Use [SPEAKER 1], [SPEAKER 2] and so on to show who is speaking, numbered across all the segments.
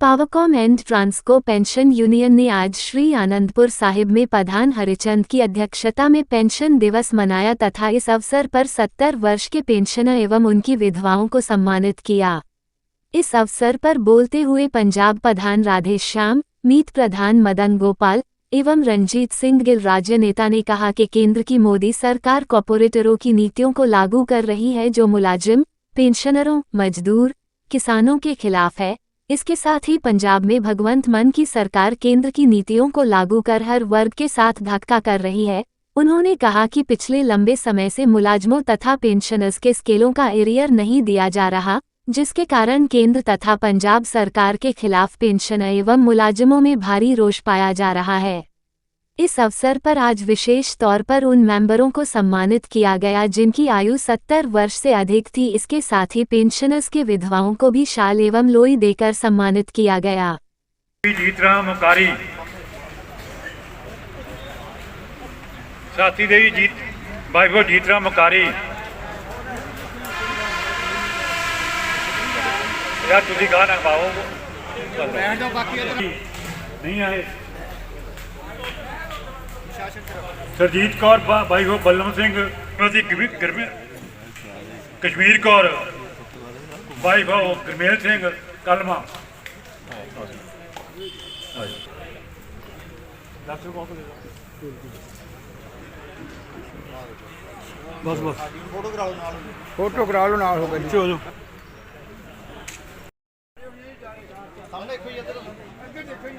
[SPEAKER 1] Powercom and Transco pension union ने आज श्री आनंदपुर साहिब में प्रधान हरिचंद की अध्यक्षता में पेंशन दिवस मनाया तथा इस अवसर पर सत्तर वर्ष के पेंशनर एवं उनकी विधवाओं को सम्मानित किया। इस अवसर पर बोलते हुए पंजाब प्रधान राधेश्याम, मीत प्रधान मदन गोपाल एवं रंजीत सिंह गिल राज्य नेता ने कहा कि केंद्र की मोदी सरकार कॉपोरेटरों की नीतियों को लागू कर रही है जो मुलाजिम, पेंशनरों, मजदूर, किसानों के खिलाफ है। इसके साथ ही पंजाब में भगवंत मन की सरकार केंद्र की नीतियों को लागू कर हर वर्ग के साथ धक्का कर रही है। उन्होंने कहा कि पिछले लंबे समय से मुलाजमों तथा पेंशनर्स के स्केलों का एरियर नहीं दिया जा रहा, जिसके कारण केंद्र तथा पंजाब सरकार के खिलाफ पेंशन एवं मुलाजमों में भारी रोष पाया जा रहा है। इस अवसर पर आज विशेष तौर पर उन मेंबरों को सम्मानित किया गया जिनकी आयु 70 वर्ष से अधिक थी। इसके साथ ही पेंशनर्स के विधवाओं को भी शाल एवं लोई देकर सम्मानित किया गया।
[SPEAKER 2] साथी देवी जीत भाई
[SPEAKER 3] यार तुझे गाना पाओ
[SPEAKER 2] नहीं आए। ਸਰਜੀਤ ਕੌਰ ਬਾ- ਬਾਈਬੋ ਬੱਲਮ ਸਿੰਘ ਉਹਦੀ ਕਸ਼ਮੀਰ ਕੌਰ ਬਾਈਬੋ ਗਰਮੇਲ ਸਿੰਘ ਕਲਮਾ। ਬਸ ਬਸ।
[SPEAKER 3] ਫੋਟੋ ਕਰਾ ਲਓ ਨਾਲ। ਹੋ ਗਈ
[SPEAKER 2] ਚੋ ਜੋ
[SPEAKER 3] ਸਾਹਮਣੇ ਦੇਖੋ ਜੀ ਇੱਧਰ ਅੱਗੇ ਦੇਖੋ ਜੀ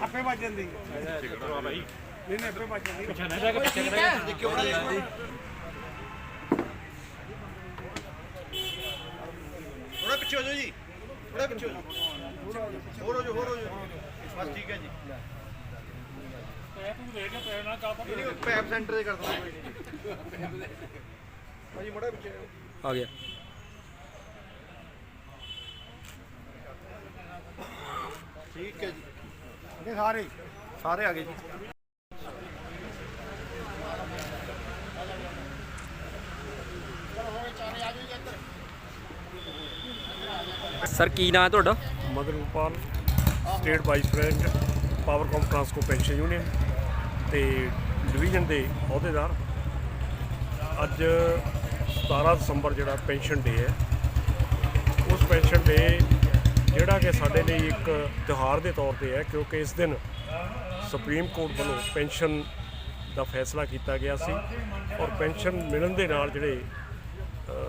[SPEAKER 3] ਆਪੇ ਵੱਜ ਜਾਂਦੀ ਨਹੀਂ ਨਹੀਂ ਆਪੇ ਵੱਜ ਜਾਂਦੀ ਥੋੜਾ ਪਿੱਛੇ ਹੋ ਜਾਓ ਜੀ। ਥੋੜਾ ਪਿੱਛੇ ਹੋ ਜਾਓ। ਹੋਰ ਹੋ ਜਾਓ ਹੋਰ ਹੋ ਜਾਓ। ਬਸ ਠੀਕ ਹੈ ਜੀ। ਨਹੀਂ, ਨਹੀਂ, ਪੈਪ ਸੈਂਟਰ ਦੇ ਕਰ ਦੋ ਭਾਜੀ ਮੋੜਾ ਪਿੱਛੇ।
[SPEAKER 4] ਆ ਗਿਆ।
[SPEAKER 3] ਠੀਕ ਹੈ ਜੀ। ਇਹ ਸਾਰੇ। ਸਾਰੇ ਆ ਗਏ ਜੀ।
[SPEAKER 4] ਸਰ ਕੀ ਨਾਂ ਹੈ ਤੁਹਾਡਾ?
[SPEAKER 5] Madan Gopal state vice president Powercom Transco pension union ਤੇ ਡਿਵੀਜ਼ਨ ਦੇ ਅਹੁਦੇਦਾਰ। ਅੱਜ 17 ਦਸੰਬਰ ਜਿਹੜਾ ਪੈਨਸ਼ਨ ਡੇ ਹੈ, ਉਸ ਪੈਨਸ਼ਨ ਡੇ ਜਿਹੜਾ ਕਿ ਸਾਡੇ ਲਈ ਇੱਕ ਤਿਉਹਾਰ ਦੇ ਤੌਰ ਤੇ ਹੈ, ਕਿਉਂਕਿ ਇਸ ਦਿਨ ਸੁਪਰੀਮ ਕੋਰਟ ਵੱਲੋਂ ਪੈਨਸ਼ਨ ਦਾ ਫੈਸਲਾ ਕੀਤਾ ਗਿਆ ਸੀ ਔਰ ਪੈਨਸ਼ਨ ਮਿਲਣ ਦੇ ਨਾਲ ਜਿਹੜੇ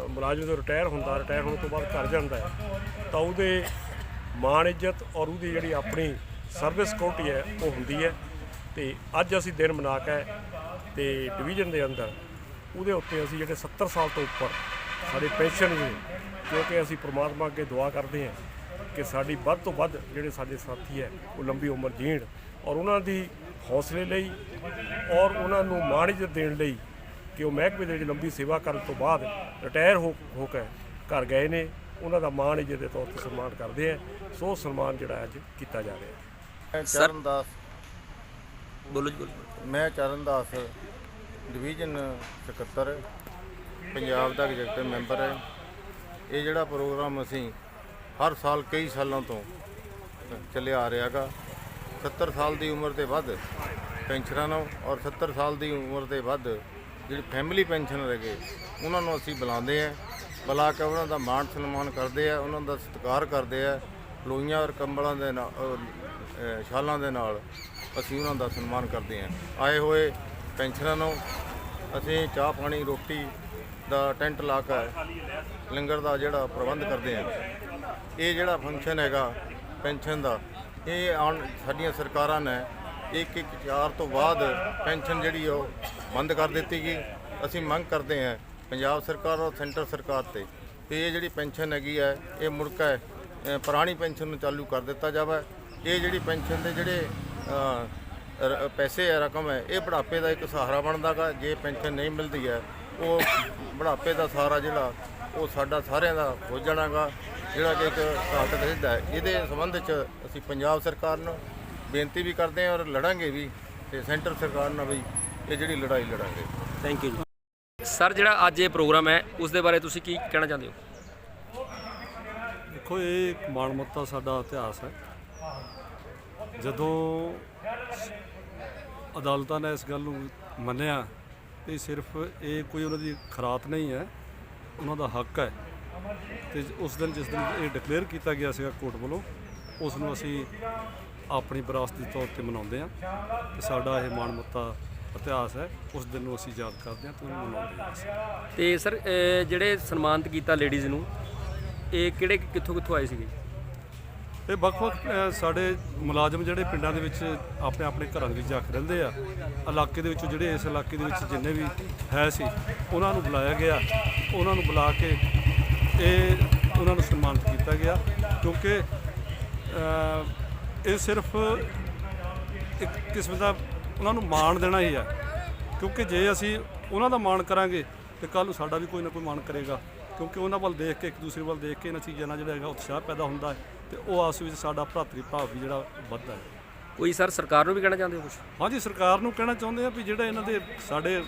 [SPEAKER 5] ਮੁਲਾਜ਼ਮ ਜਦੋਂ ਰਿਟਾਇਰ ਹੁੰਦਾ, ਰਿਟਾਇਰ ਹੋਣ ਤੋਂ ਬਾਅਦ ਘਰ ਜਾਂਦਾ ਹੈ, ਤਾਂ ਉਹਦੇ ਮਾਣ ਇੱਜ਼ਤ ਔਰ ਉਹਦੀ ਜਿਹੜੀ ਆਪਣੀ ਸਰਵਿਸ ਸਿਕਿਉਰਿਟੀ ਹੈ, ਉਹ ਹੁੰਦੀ ਹੈ। ਤੇ ਅੱਜ ਅਸੀਂ ਦਿਨ ਮਨਾ ਕੇ ਤੇ ਡਿਵੀਜ਼ਨ ਦੇ ਅੰਦਰ ਉਹਦੇ ਉੱਤੇ ਅਸੀਂ ਜਿਹੜੇ 70 ਸਾਲ ਤੋਂ ਉੱਪਰ ਸਾਡੇ ਪੈਨਸ਼ਨ ਨੇ ਕਿਉਂਕਿ ਅਸੀਂ ਪ੍ਰਮਾਤਮਾ ਅੱਗੇ ਦੁਆ ਕਰਦੇ ਹਾਂ ਕਿ ਸਾਡੀ ਵੱਧ ਤੋਂ ਵੱਧ ਜਿਹੜੇ ਸਾਡੇ ਸਾਥੀ ਹੈ, ਉਹ ਲੰਬੀ ਉਮਰ ਜੀਣ ਔਰ ਉਹਨਾਂ ਦੀ ਹੌਸਲੇ ਲਈ ਔਰ ਉਹਨਾਂ ਨੂੰ ਮਾਣ ਇੱਜ਼ਤ ਦੇਣ ਲਈ ਕਿ ਉਹ ਮਹਿਕਮੇ ਦੇ ਵਿੱਚ ਲੰਬੀ ਸੇਵਾ ਕਰਨ ਤੋਂ ਬਾਅਦ ਰਿਟਾਇਰ ਹੋ ਹੋ ਕੇ ਘਰ ਗਏ ਨੇ। ਉਹਨਾਂ ਦਾ ਮਾਣ ਦੇ ਤੌਰ ਤੇ ਸਨਮਾਨ ਕਰਦੇ ਆ। ਸੋ ਸਨਮਾਨ ਜਿਹੜਾ ਅੱਜ ਕੀਤਾ ਜਾ ਰਿਹਾ ਹੈ।
[SPEAKER 6] ਮੈਂ
[SPEAKER 4] ਸਰ-
[SPEAKER 6] ਚਰਨਦਾਸ
[SPEAKER 4] ਬੋਲੋ ਜੀ ਬੋਲੋ
[SPEAKER 6] ਮੈਂ ਚਰਨਦਾਸ ਡਿਵੀਜ਼ਨ ਸਕੱਤਰ ਪੰਜਾਬ ਦਾ ਐਗਜ਼ੈਕਟਿਵ ਮੈਂਬਰ ਹੈ। ਇਹ ਜਿਹੜਾ ਪ੍ਰੋਗਰਾਮ ਅਸੀਂ ਹਰ ਸਾਲ ਕਈ ਸਾਲਾਂ ਤੋਂ ਚੱਲਿਆ ਆ ਰਿਹਾਗਾ 70 ਸਾਲ ਦੀ ਉਮਰ ਦੇ ਵੱਧ ਪੈਨਸ਼ਨਾਂ ਨੂੰ ਔਰ 70 ਸਾਲ ਦੀ ਉਮਰ ਦੇ ਵੱਧ ਜਿਹੜੇ ਫੈਮਿਲੀ ਪੈਨਸ਼ਨਰ ਹੈਗੇ ਉਹਨਾਂ ਨੂੰ ਅਸੀਂ ਬੁਲਾਉਂਦੇ ਆ ਬੁਲਾ ਕੇ ਉਹਨਾਂ ਦਾ ਮਾਣ ਸਨਮਾਨ ਕਰਦੇ ਆ ਉਹਨਾਂ ਦਾ ਸਤਿਕਾਰ ਕਰਦੇ ਆ ਲੋਈਆਂ ਔਰ ਕੰਬਲਾਂ ਦੇ ਨਾਲ ਅਹ, ਸ਼ਾਲਾਂ ਦੇ ਨਾਲ ਅਸੀਂ ਉਹਨਾਂ ਦਾ ਸਨਮਾਨ ਕਰਦੇ ਹਾਂ। ਆਏ ਹੋਏ ਪੈਨਸ਼ਨਰਾਂ ਨੂੰ ਅਸੀਂ ਚਾਹ ਪਾਣੀ ਰੋਟੀ ਦਾ ਟੈਂਟ ਲਾ ਕੇ ਲੰਗਰ ਦਾ ਜਿਹੜਾ ਪ੍ਰਬੰਧ ਕਰਦੇ ਹਾਂ। ਇਹ ਜਿਹੜਾ ਫੰਕਸ਼ਨ ਹੈਗਾ ਪੈਨਸ਼ਨ ਦਾ ਇਹ ਆਉਣ ਸਾਡੀਆਂ ਸਰਕਾਰਾਂ ਨੇ ਇੱਕ ਇੱਕ ਚਾਰ ਤੋਂ ਬਾਅਦ ਪੈਨਸ਼ਨ ਜਿਹੜੀ ਉਹ ਬੰਦ ਕਰ ਦਿੱਤੀ ਗਈ। ਅਸੀਂ ਮੰਗ ਕਰਦੇ ਹਾਂ ਪੰਜਾਬ ਸਰਕਾਰ ਔਰ ਸੈਂਟਰ ਸਰਕਾਰ ਤੇ ਕਿ ਇਹ ਜਿਹੜੀ ਪੈਨਸ਼ਨ ਹੈਗੀ ਹੈ ਇਹ ਮੁੜ ਕੇ ਪੁਰਾਣੀ ਪੈਨਸ਼ਨ ਨੂੰ ਚਾਲੂ ਕਰ ਦਿੱਤਾ ਜਾਵੇ। ਇਹ ਜਿਹੜੀ ਪੈਨਸ਼ਨ ਦੇ ਜਿਹੜੇ ਪੈਸੇ ਹੈ ਰਕਮ ਹੈ, ਇਹ ਬੁਢਾਪੇ ਦਾ ਇੱਕ ਸਹਾਰਾ ਬਣਦਾਗਾ। ਜੇ ਪੈਨਸ਼ਨ ਨਹੀਂ ਮਿਲਦੀ ਹੈ, ਉਹ ਬੁਢਾਪੇ ਦਾ ਸਹਾਰਾ ਜਿਹੜਾ, ਉਹ ਸਾਡਾ ਸਾਰਿਆਂ ਦਾ ਹੋ ਜਾਣਾਗਾ। ਜਿਹੜਾ ਕਿ ਇੱਕ ਕਹਾਵਤ ਪ੍ਰਸਿੱਧ ਇਹਦੇ ਸੰਬੰਧ 'ਚ ਅਸੀਂ ਪੰਜਾਬ ਸਰਕਾਰ ਨੂੰ ਬੇਨਤੀ ਵੀ ਕਰਦੇ ਹਾਂ ਔਰ ਲੜਾਂਗੇ ਵੀ ਤੇ ਸੈਂਟਰ ਸਰਕਾਰ ਨਾਲ ਵੀ ਇਹ ਜਿਹੜੀ ਲੜਾਈ ਲੜਾਂਗੇ।
[SPEAKER 4] ਥੈਂਕ ਯੂ ਜੀ। ਸਰ ਜਿਹੜਾ ਅੱਜ ਇਹ ਪ੍ਰੋਗਰਾਮ ਹੈ ਉਸ ਦੇ ਬਾਰੇ ਤੁਸੀਂ ਕੀ ਕਹਿਣਾ ਚਾਹੁੰਦੇ ਹੋ?
[SPEAKER 7] ਦੇਖੋ ਇਹ ਇੱਕ ਮਾਣਮੱਤਾ ਸਾਡਾ ਇਤਿਹਾਸ ਹੈ। ਜਦੋਂ ਅਦਾਲਤਾਂ ਨੇ ਇਸ ਗੱਲ ਨੂੰ ਮੰਨਿਆ ਇਹ ਸਿਰਫ ਇਹ ਕੋਈ ਉਹਨਾਂ ਦੀ ਖਰਾਤ ਨਹੀਂ ਹੈ ਉਹਨਾਂ ਦਾ ਹੱਕ ਹੈ। ਤੇ ਉਸ ਦਿਨ ਜਿਸ ਦਿਨ ਇਹ ਡਿਕਲੇਅਰ ਕੀਤਾ ਗਿਆ ਸੀਗਾ ਕੋਰਟ ਵੱਲੋਂ ਉਸ ਨੂੰ ਅਸੀਂ ਆਪਣੀ ਵਿਰਾਸਤ ਦੇ ਤੌਰ ਤੇ ਮਨਾਉਂਦੇ ਹਾਂ ਤੇ ਸਾਡਾ ਇਹ ਮਾਣਮੱਤਾ ਇਤਿਹਾਸ ਹੈ ਉਸ ਦਿਨ ਨੂੰ ਅਸੀਂ ਯਾਦ ਕਰਦੇ ਹਾਂ ਤੇ ਉਹਨੂੰ ਮਨਾਉਂਦੇ ਹਾਂ।
[SPEAKER 4] ਤੇ ਸਰ ਜਿਹੜੇ ਸਨਮਾਨਿਤ ਕੀਤਾ ਲੇਡੀਜ਼ ਨੂੰ ਇਹ ਕਿਹੜੇ ਕਿੱਥੋਂ ਕਿੱਥੋਂ ਆਏ ਸੀਗੇ
[SPEAKER 7] ਇਹ ਵੱਖ-ਵੱਖ ਸਾਡੇ ਮੁਲਾਜ਼ਮ ਜਿਹੜੇ ਪਿੰਡਾਂ ਦੇ ਵਿੱਚ ਆਪਣੇ ਆਪਣੇ ਘਰਾਂ ਦੇ ਵਿੱਚ ਜਾ ਕੇ ਰਹਿੰਦੇ ਆ ਇਲਾਕੇ ਦੇ ਵਿੱਚ ਜਿਹੜੇ ਇਸ ਇਲਾਕੇ ਦੇ ਵਿੱਚ ਜਿੰਨੇ ਵੀ ਹੈ ਸੀ ਉਹਨਾਂ ਨੂੰ ਬੁਲਾਇਆ ਗਿਆ ਉਹਨਾਂ ਨੂੰ ਬੁਲਾ ਕੇ ਇਹ ਉਹਨਾਂ ਨੂੰ ਸਨਮਾਨਿਤ ਕੀਤਾ ਗਿਆ ਕਿਉਂਕਿ ਇਹ ਸਿਰਫ ਇੱਕ ਕਿਸਮ ਦਾ ਉਹਨਾਂ ਨੂੰ ਮਾਣ ਦੇਣਾ ਹੀ ਹੈ। ਕਿਉਂਕਿ ਜੇ ਅਸੀਂ ਉਹਨਾਂ ਦਾ ਮਾਣ ਕਰਾਂਗੇ ਤੇ ਕੱਲ ਨੂੰ ਸਾਡਾ ਵੀ ਕੋਈ ਨਾ ਕੋਈ ਮਾਣ ਕਰੇਗਾ। ਕਿਉਂਕਿ ਉਹਨਾਂ ਵੱਲ ਦੇਖ ਕੇ ਇੱਕ ਦੂਸਰੇ ਵੱਲ ਦੇਖ ਕੇ ਇਹਨਾਂ ਚੀਜ਼ਾਂ ਨਾਲ ਜਿਹੜਾ ਹੈਗਾ ਉਤਸ਼ਾਹ ਪੈਦਾ ਹੁੰਦਾ ਹੈ ਤੇ ਉਹ ਆਪਸ ਵਿੱਚ ਸਾਡਾ ਭਰਾਤਰੀ ਭਾਵ ਵੀ ਜਿਹੜਾ ਵੱਧਦਾ ਹੈ।
[SPEAKER 4] ਕੋਈ ਸਰ ਸਰਕਾਰ ਨੂੰ ਵੀ ਕਹਿਣਾ ਚਾਹੁੰਦੇ ਹੋ ਕੁਝ
[SPEAKER 7] ਹਾਂਜੀ ਸਰਕਾਰ ਨੂੰ ਕਹਿਣਾ ਚਾਹੁੰਦੇ ਆ ਵੀ ਜਿਹੜਾ ਇਹਨਾਂ ਦੇ ਸਾਡੇ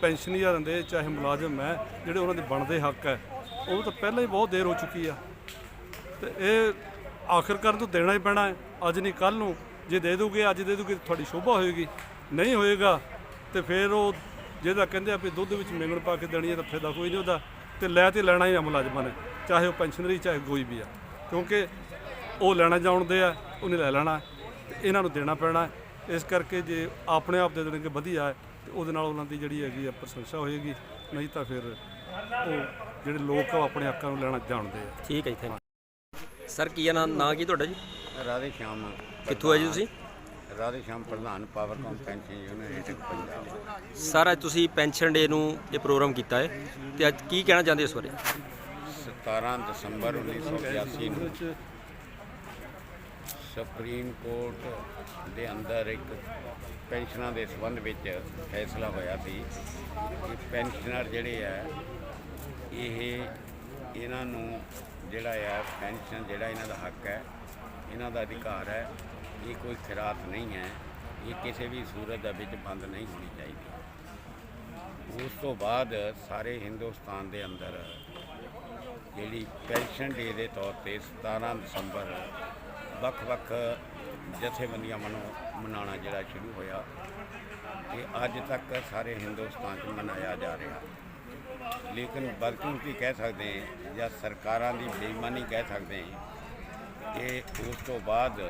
[SPEAKER 7] ਪੈਨਸ਼ਨੀਅਰ ਦੇ ਚਾਹੇ ਮੁਲਾਜ਼ਮ ਹੈ ਜਿਹੜੇ ਉਹਨਾਂ ਦੇ ਬਣਦੇ ਹੱਕ ਹੈ ਉਹ ਤਾਂ ਪਹਿਲਾਂ ਹੀ ਬਹੁਤ ਦੇਰ ਹੋ ਚੁੱਕੀ ਆ। ਤੇ ਇਹ ਆਖਿਰਕਾਰ ਤੋਂ ਦੇਣਾ ਹੀ ਪੈਣਾ ਹੈ। ਅੱਜ ਨਹੀਂ ਕੱਲ ਨੂੰ। ਜੇ ਦੇ ਦੋਗੇ, ਅੱਜ ਦੇ ਦੋਗੇ ਤੁਹਾਡੀ ਸ਼ੋਭਾ ਹੋਏਗੀ। ਨਹੀਂ ਹੋਏਗਾ ਤੇ ਫਿਰ ਉਹ ਜਿਹਦਾ ਕਹਿੰਦੇ ਆ ਵੀ ਦੁੱਧ ਵਿੱਚ ਮਿੰਗਣ ਪਾ ਕੇ ਦੇਣੀ ਹੈ ਤਾਂ ਫਾਇਦਾ ਕੋਈ ਨਹੀਂ ਉਹਦਾ। ਤੇ ਲੈ ਤੇ ਲੈਣਾ ਹੀ ਆ ਮੁਲਾਜ਼ਮਾਂ ਨੇ, ਚਾਹੇ ਉਹ ਪੈਨਸ਼ਨਰੀ, ਚਾਹੇ ਕੋਈ ਵੀ ਆ। ਕਿਉਂਕਿ ਉਹ ਲੈਣਾ ਜਾਣਦੇ ਆ, ਉਹਨੇ ਲੈ ਲੈਣਾ। ਤੇ ਇਹਨਾਂ ਨੂੰ ਦੇਣਾ ਪੈਣਾ ਇਸ ਕਰਕੇ ਜੇ ਆਪਣੇ ਆਪ ਦੇ ਦੇਣਗੇ ਵਧੀਆ ਹੈ, ਤੇ ਉਹਦੇ ਨਾਲ ਉਹਨਾਂ ਦੀ ਜਿਹੜੀ ਹੈਗੀ ਆ ਪ੍ਰਸ਼ੰਸਾ ਹੋਏਗੀ। ਨਹੀਂ ਤਾਂ ਫਿਰ ਉਹ ਜਿਹੜੇ ਲੋਕ ਆ, ਉਹ ਆਪਣੇ ਹੱਕਾਂ ਨੂੰ ਲੈਣਾ ਜਾਣਦੇ ਆ।
[SPEAKER 4] ਠੀਕ ਹੈ ਜੀ ਸਰ ਕੀ ਨਾਂ ਨਾਂ ਕੀ ਤੁਹਾਡਾ ਜੀ?
[SPEAKER 8] ਰਾਧੇ ਸ਼ਾਮ।
[SPEAKER 4] ਕਿੱਥੋਂ ਹੈ ਜੀ ਤੁਸੀਂ?
[SPEAKER 8] ਰਾਧੇ ਸ਼ਾਮ ਪ੍ਰਧਾਨ Powercom pension union Punjab
[SPEAKER 4] sir ਅੱਜ ਤੁਸੀਂ ਪੈਨਸ਼ਨ ਡੇ ਨੂੰ ਇਹ ਪ੍ਰੋਗਰਾਮ ਕੀਤਾ ਹੈ ਤੇ ਅੱਜ ਕੀ ਕਹਿਣਾ ਚਾਹੁੰਦੇ ਹੋ ਇਸ ਬਾਰੇ?
[SPEAKER 8] 17 ਦਸੰਬਰ 1981 ਨੂੰ ਸੁਪਰੀਮ ਕੋਰਟ ਦੇ ਅੰਦਰ ਇੱਕ ਪੈਨਸ਼ਨਾਂ ਦੇ ਸੰਬੰਧ ਵਿੱਚ ਫੈਸਲਾ ਹੋਇਆ ਸੀ ਕਿ ਪੈਨਸ਼ਨਰ ਜਿਹੜੇ ਆ ਇਹ ਇਹਨਾਂ ਨੂੰ ਜਿਹੜਾ ਆ, ਪੈਨਸ਼ਨ ਜਿਹੜਾ ਇਹਨਾਂ ਦਾ ਹੱਕ ਹੈ, ਇਹਨਾਂ ਦਾ ਅਧਿਕਾਰ ਹੈ, ਇਹ ਕੋਈ ਖਿਰਾਤ ਨਹੀਂ ਹੈ, ਇਹ ਕਿਸੇ ਵੀ ਸੂਰਤ ਦੇ ਵਿੱਚ ਬੰਦ ਨਹੀਂ ਹੋਣੀ ਚਾਹੀਦੀ। ਉਸ ਤੋਂ ਬਾਅਦ ਸਾਰੇ ਹਿੰਦੁਸਤਾਨ ਦੇ ਅੰਦਰ ਜਿਹੜੀ ਪੈਨਸ਼ਨ ਡੇ ਦੇ ਤੌਰ ਤੇ 17 ਦਸੰਬਰ ਵੱਖ-ਵੱਖ ਜਥੇਬੰਦੀਆਂ ਵੱਲੋਂ ਮਨਾਉਣਾ ਜਿਹੜਾ ਸ਼ੁਰੂ ਹੋਇਆ, ਇਹ ਅੱਜ ਤੱਕ ਸਾਰੇ ਹਿੰਦੁਸਤਾਨ 'ਚ ਮਨਾਇਆ ਜਾ ਰਿਹਾ। ਲੇਕਿਨ ਬਦਕਿਸਮਤੀ ਕਹਿ ਸਕਦੇ ਹਾਂ ਜਾਂ ਸਰਕਾਰਾਂ ਦੀ ਬੇਈਮਾਨੀ ਕਹਿ ਸਕਦੇ ਹਾਂ ਕਿ ਉਸ ਤੋਂ ਬਾਅਦ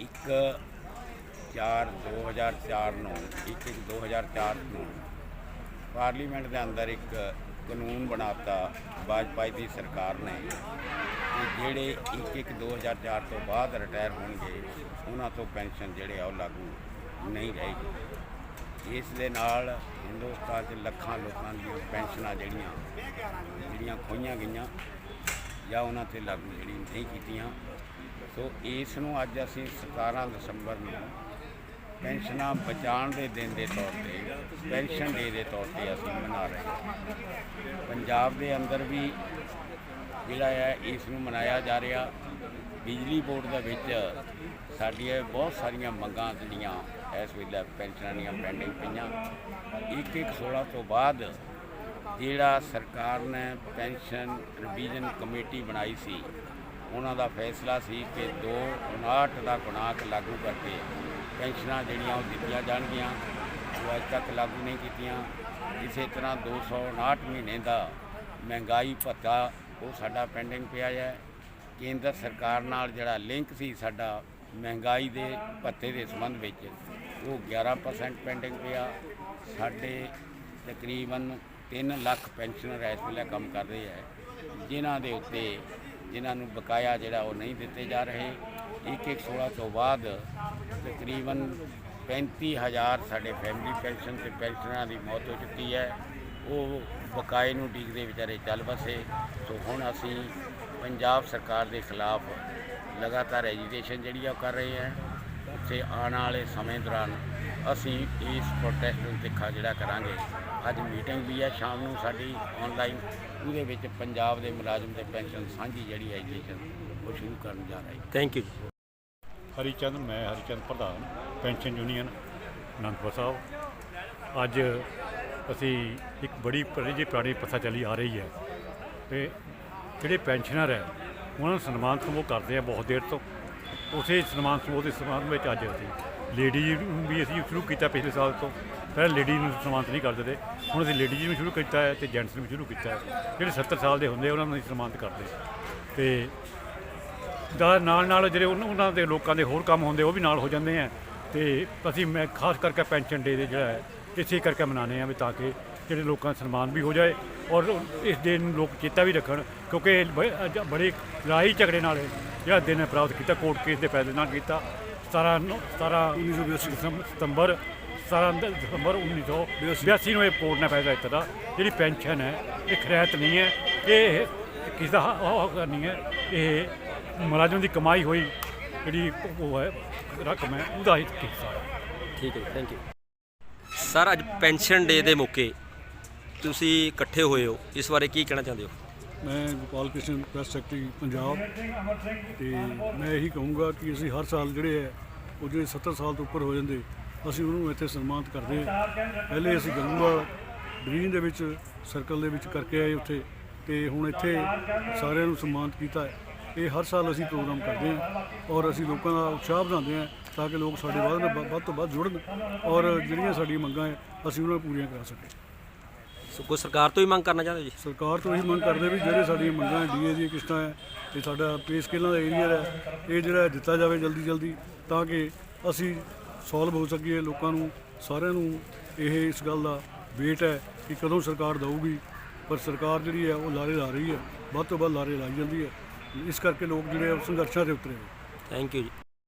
[SPEAKER 8] ਇੱਕ 4 2004 ਨੂੰ 1 2004 ਨੂੰ ਪਾਰਲੀਮੈਂਟ ਦੇ ਅੰਦਰ ਇੱਕ ਕਾਨੂੰਨ ਬਣਾਤਾ ਵਾਜਪਾਈ ਦੀ ਸਰਕਾਰ ਨੇ ਕਿ ਜਿਹੜੇ 1 1 2004 ਤੋਂ ਬਾਅਦ ਰਿਟਾਇਰ ਹੋਣਗੇ, ਉਹਨਾਂ ਤੋਂ ਪੈਨਸ਼ਨ ਜਿਹੜੇ ਆ ਉਹ ਲਾਗੂ ਨਹੀਂ ਰਹੇਗੀ। ਇਸ ਦੇ ਨਾਲ ਹਿੰਦੁਸਤਾਨ 'ਚ ਲੱਖਾਂ ਲੋਕਾਂ ਦੀਆਂ ਪੈਨਸ਼ਨਾਂ ਜਿਹੜੀਆਂ ਜਿਹੜੀਆਂ ਖੋਈਆਂ ਗਈਆਂ ਜਾਂ ਉਹਨਾਂ ਤੇ ਲਾਗੂ ਜਿਹੜੀ ਨਹੀਂ ਕੀਤੀਆਂ। ਸੋ ਇਸ ਨੂੰ ਅੱਜ ਅਸੀਂ 17 ਦਸੰਬਰ ਨੂੰ ਪੈਨਸ਼ਨਾਂ ਬਚਾਉਣ ਦੇ ਦਿਨ ਦੇ ਤੌਰ ਤੇ, ਪੈਨਸ਼ਨ ਡੇ ਦੇ ਤੌਰ ਤੇ ਅਸੀਂ ਮਨਾ ਰਹੇ ਹਾਂ। ਪੰਜਾਬ ਦੇ ਅੰਦਰ ਵੀ ਜਿਹੜਾ ਹੈ, ਇਸ ਨੂੰ ਮਨਾਇਆ ਜਾ ਰਿਹਾ। ਬਿਜਲੀ ਬੋਰਡ ਦੇ ਵਿੱਚ ਸਾਡੀਆਂ ਬਹੁਤ ਸਾਰੀਆਂ ਮੰਗਾਂ ਜਿਹੜੀਆਂ ਇਸ ਵੇਲੇ ਪੈਨਸ਼ਨਾਂ ਦੀਆਂ ਪੈਂਡਿੰਗ ਪਈਆਂ। ਇੱਕ ਇੱਕ 16 ਤੋਂ ਬਾਅਦ ਜਿਹੜਾ ਸਰਕਾਰ ਨੇ ਪੈਨਸ਼ਨ ਰਿਵੀਜ਼ਨ ਕਮੇਟੀ ਬਣਾਈ ਸੀ, ਉਹਨਾਂ ਦਾ ਫੈਸਲਾ ਸੀ ਕਿ 259 ਦਾ ਗੁਣਾਕ ਲਾਗੂ ਕਰਕੇ ਪੈਨਸ਼ਨਾਂ ਜਿਹੜੀਆਂ ਉਹ ਦਿੱਤੀਆਂ ਜਾਣਗੀਆਂ, ਉਹ ਅੱਜ ਤੱਕ ਲਾਗੂ ਨਹੀਂ ਕੀਤੀਆਂ। ਇਸੇ ਤਰ੍ਹਾਂ 259 ਮਹੀਨੇ ਦਾ ਮਹਿੰਗਾਈ ਭੱਤਾ ਉਹ ਸਾਡਾ ਪੈਂਡਿੰਗ ਪਿਆ ਹੈ। ਕੇਂਦਰ ਸਰਕਾਰ ਨਾਲ ਜਿਹੜਾ ਲਿੰਕ ਸੀ ਸਾਡਾ ਮਹਿੰਗਾਈ ਦੇ ਭੱਤੇ ਦੇ ਸੰਬੰਧ ਵਿੱਚ ਉਹ 11% ਪੈਂਡਿੰਗ ਪਿਆ। ਸਾਡੇ ਤਕਰੀਬਨ 3 ਲੱਖ ਪੈਨਸ਼ਨਰ ਇਸ ਵੇਲੇ ਕੰਮ ਕਰ ਰਹੇ ਹੈ। ਜਿਨ੍ਹਾਂ ਦੇ ਉੱਤੇ, ਜਿਨ੍ਹਾਂ ਨੂੰ ਬਕਾਇਆ ਜਿਹੜਾ ਉਹ ਨਹੀਂ ਦਿੱਤੇ ਜਾ ਰਹੇ। ਇੱਕ ਇੱਕ 16 ਤੋਂ ਬਾਅਦ ਤਕਰੀਬਨ 35000 ਸਾਡੇ ਫੈਮਿਲੀ ਪੈਨਸ਼ਨ ਤੇ ਪੈਨਸ਼ਨਰਾਂ ਦੀ ਮੌਤ ਹੋ ਚੁੱਕੀ ਹੈ। ਉਹ ਬਕਾਏ ਨੂੰ ਡੀਕਦੇ ਵਿਚਾਰੇ ਚੱਲ ਬਸੇ ਸੋ ਹੁਣ ਅਸੀਂ ਪੰਜਾਬ ਸਰਕਾਰ ਦੇ ਖਿਲਾਫ ਲਗਾਤਾਰ ਐਜੀਟੇਸ਼ਨ ਜਿਹੜੀ ਆ ਉਹ ਕਰ ਰਹੇ ਹੈ। ਤੇ ਆਉਣ ਵਾਲੇ ਸਮੇਂ ਦੌਰਾਨ ਅਸੀਂ ਇਸ ਪ੍ਰੋਟੈਸਟ ਨੂੰ ਤਿੱਖਾ ਜਿਹੜਾ ਕਰਾਂਗੇ। ਅੱਜ ਮੀਟਿੰਗ ਵੀ ਹੈ ਸ਼ਾਮ ਨੂੰ ਸਾਡੀ ਆਨਲਾਈਨ ਉਹਦੇ ਵਿੱਚ ਪੰਜਾਬ ਦੇ ਮੁਲਾਜ਼ਮ ਤੇ ਪੈਨਸ਼ਨ ਸਾਂਝੀ ਜਿਹੜੀ ਐਜੂਕੇਸ਼ਨ ਉਹ ਸ਼ੁਰੂ ਕਰਨ ਜਾ ਰਹੀ
[SPEAKER 4] ਥੈਂਕ ਯੂ
[SPEAKER 2] ਹਰੀਚੰਦ ਮੈਂ ਹਰੀਚੰਦ ਪ੍ਰਧਾਨ ਪੈਨਸ਼ਨ ਯੂਨੀਅਨ ਅਨੰਦਪੁਰ ਸਾਹਿਬ। ਅੱਜ ਅਸੀਂ ਇੱਕ ਬੜੀ ਜਿਹੀ ਪੁਰਾਣੀ ਪ੍ਰਥਾ ਚੱਲੀ ਆ ਰਹੀ ਹੈ। ਤੇ ਜਿਹੜੇ ਪੈਨਸ਼ਨਰ ਹੈ ਉਹਨਾਂ ਨੂੰ ਸਨਮਾਨ ਸਮੂਹ ਕਰਦੇ ਆ ਬਹੁਤ ਦੇਰ ਤੋਂ। ਉਸੇ ਸਨਮਾਨ ਸਮੂਹ ਦੇ ਸਨਮਾਨ ਵਿੱਚ ਅੱਜ ਅਸੀਂ ਲੇਡੀ ਨੂੰ ਵੀ ਅਸੀਂ ਸ਼ੁਰੂ ਕੀਤਾ ਪਿਛਲੇ ਸਾਲ ਤੋਂ। ਪਹਿਲਾਂ ਲੇਡੀ ਨੂੰ ਸਨਮਾਨਿਤ ਨਹੀਂ ਕਰਦੇ ਤੇ ਹੁਣ ਅਸੀਂ ਲੇਡੀ ਜੀ ਨੂੰ ਸ਼ੁਰੂ ਕੀਤਾ ਹੈ ਤੇ ਜੈਂਟਸ ਨੂੰ ਵੀ ਸ਼ੁਰੂ ਕੀਤਾ ਹੈ। ਜਿਹੜੇ 70 ਸਾਲ ਦੇ ਹੁੰਦੇ ਉਹਨਾਂ ਨੂੰ ਅਸੀਂ ਸਨਮਾਨਿਤ ਕਰਦੇ ਤੇ ਦਾ ਨਾਲ ਨਾਲ ਜਿਹੜੇ ਉਹਨਾਂ ਉਹਨਾਂ ਦੇ ਲੋਕਾਂ ਦੇ ਹੋਰ ਕੰਮ ਹੁੰਦੇ ਉਹ ਵੀ ਨਾਲ ਹੋ ਜਾਂਦੇ ਆ। ਤੇ ਅਸੀਂ ਮੈਂ ਖਾਸ ਕਰਕੇ ਪੈਨਸ਼ਨ ਡੇ ਦੇ ਜਿਹੜਾ ਹੈ, ਇਸੇ ਕਰਕੇ ਮਨਾਉਂਦੇ ਆ ਵੀ ਤਾਂ ਕਿ ਜਿਹੜੇ ਲੋਕਾਂ ਦਾ ਸਨਮਾਨ ਵੀ ਹੋ ਜਾਏ ਔਰ ਇਸ ਦਿਨ ਨੂੰ ਲੋਕ ਚੇਤਾ ਵੀ ਰੱਖਣ ਕਿਉਂਕਿ ਬ- ਅੱਜ ਬੜੇ ਲੜਾਈ ਝਗੜੇ ਨਾਲ ਜਿਹੜਾ ਦਿਨ ਹੈ ਪ੍ਰਾਪਤ ਕੀਤਾ ਕੋਰਟ ਕੇਸ ਦੇ ਫੈਸਲੇ ਨਾਲ ਕੀਤਾ। 17 ਨੂੰ- 17 ਸਤੰਬਰ 17 ਦਸੰਬਰ 1982 ਨੂੰ ਇਹ ਕੋਰਟ ਨੇ ਫੈਸਲਾ ਕੀਤਾ ਤਾ, ਜਿਹੜੀ ਪੈਨਸ਼ਨ ਹੈ ਇਹ ਖਰੈਤ ਨਹੀਂ ਹੈ ਇਹ ਕਿਸੇ ਦਾ ਹ- ਉਹ ਹੈ। ਇਹ ਮੁਲਾਜ਼ਮ ਦੀ ਕਮਾਈ ਹੋਈ ਜਿਹੜੀ ਉਹ ਹੈ ਰਕਮ ਹੈ ਉਹਦਾ ਹੀ ਹਿੱਸਾ ਹੈ।
[SPEAKER 4] ਠੀਕ ਹੈ ਥੈਂਕ ਯੂ ਸਰ ਅੱਜ ਪੈਨਸ਼ਨ ਡੇ ਦੇ ਮੌਕੇ ਤੁਸੀਂ ਇਕੱਠੇ ਹੋਏ ਹੋ। ਇਸ ਬਾਰੇ ਕੀ ਕਹਿਣਾ ਚਾਹੁੰਦੇ ਹੋ?
[SPEAKER 9] ਮੈਂ ਗੋਪਾਲ ਕ੍ਰਿਸ਼ਨ ਪ੍ਰੈਸ ਸੈਕਟਰੀ ਪੰਜਾਬ। ਤੇ ਮੈਂ ਇਹੀ ਕਹੂੰਗਾ ਕਿ ਅਸੀਂ ਹਰ ਸਾਲ ਜਿਹੜੇ ਹੈ, ਉਹ ਜਿਹੜੇ 70 ਸਾਲ ਤੋਂ ਉੱਪਰ ਹੋ ਜਾਂਦੇ, ਅਸੀਂ ਉਹਨੂੰ ਇੱਥੇ ਸਨਮਾਨਿਤ ਕਰਦੇ ਹਾਂ। ਪਹਿਲੇ ਅਸੀਂ ਗੰਗੂਆ ਡਿਵੀਜ਼ਨ ਦੇ ਵਿੱਚ ਸਰਕਲ ਦੇ ਵਿੱਚ ਕਰਕੇ ਆਏ ਉੱਥੇ, ਤੇ ਹੁਣ ਇੱਥੇ ਸਾਰਿਆਂ ਨੂੰ ਸਨਮਾਨਿਤ ਕੀਤਾ ਹੈ। ਇਹ ਹਰ ਸਾਲ ਅਸੀਂ ਪ੍ਰੋਗਰਾਮ ਕਰਦੇ ਹਾਂ ਔਰ ਅਸੀਂ ਲੋਕਾਂ ਦਾ ਉਤਸ਼ਾਹ ਵਧਾਉਂਦੇ ਹਾਂ ਤਾਂ ਕਿ ਲੋਕ ਸਾਡੇ ਵੱਧ ਨਾਲ ਵੱਧ ਤੋਂ ਵੱਧ ਜੁੜਨ ਔਰ ਜਿਹੜੀਆਂ ਸਾਡੀਆਂ ਮੰਗਾਂ ਹੈ, ਅਸੀਂ ਉਹਨਾਂ ਨੂੰ ਪੂਰੀਆਂ ਕਰਾ ਸਕੀਏ।
[SPEAKER 4] ਸੋ ਕੋਈ ਸਰਕਾਰ ਤੋਂ ਹੀ ਮੰਗ ਕਰਨਾ ਚਾਹੁੰਦੇ ਹੋ ਜੀ?
[SPEAKER 9] ਸਰਕਾਰ ਤੋਂ ਇਹੀ ਮੰਗ ਕਰਦੇ ਵੀ ਜਿਹੜੇ ਸਾਡੀਆਂ ਮੰਗਾਂ ਡੀਏ ਦੀਆਂ ਕਿਸ਼ਤਾਂ ਹੈ ਤੇ ਸਾਡਾ ਪੇ ਸਕੇਲਾਂ ਦਾ ਏਰੀਆ ਹੈ ਇਹ ਜਿਹੜਾ ਦਿੱਤਾ ਜਾਵੇ ਜਲਦੀ ਜਲਦੀ ਤਾਂ ਕਿ ਅਸੀਂ ਸੋਲਵ ਹੋ ਸਕੀਏ ਲੋਕਾਂ ਨੂੰ ਸਾਰਿਆਂ ਨੂੰ ਇਹ ਇਸ ਗੱਲ ਦਾ ਵੇਟ ਹੈ ਕਿ ਕਦੋਂ ਸਰਕਾਰ ਦਊਗੀ। ਪਰ ਸਰਕਾਰ ਜਿਹੜੀ ਹੈ ਉਹ ਲਾਰੇ ਲਾ ਰਹੀ ਹੈ ਵੱਧ ਤੋਂ ਵੱਧ ਲਾਰੇ ਲਾਈ ਜਾਂਦੀ ਹੈ। ਇਸ ਕਰਕੇ ਲੋਕ ਜਿਹੜੇ ਸੰਘਰਸ਼ਾਂ ਦੇ ਉਤਰੇ
[SPEAKER 4] ਥੈਂਕ ਯੂ ਜੀ।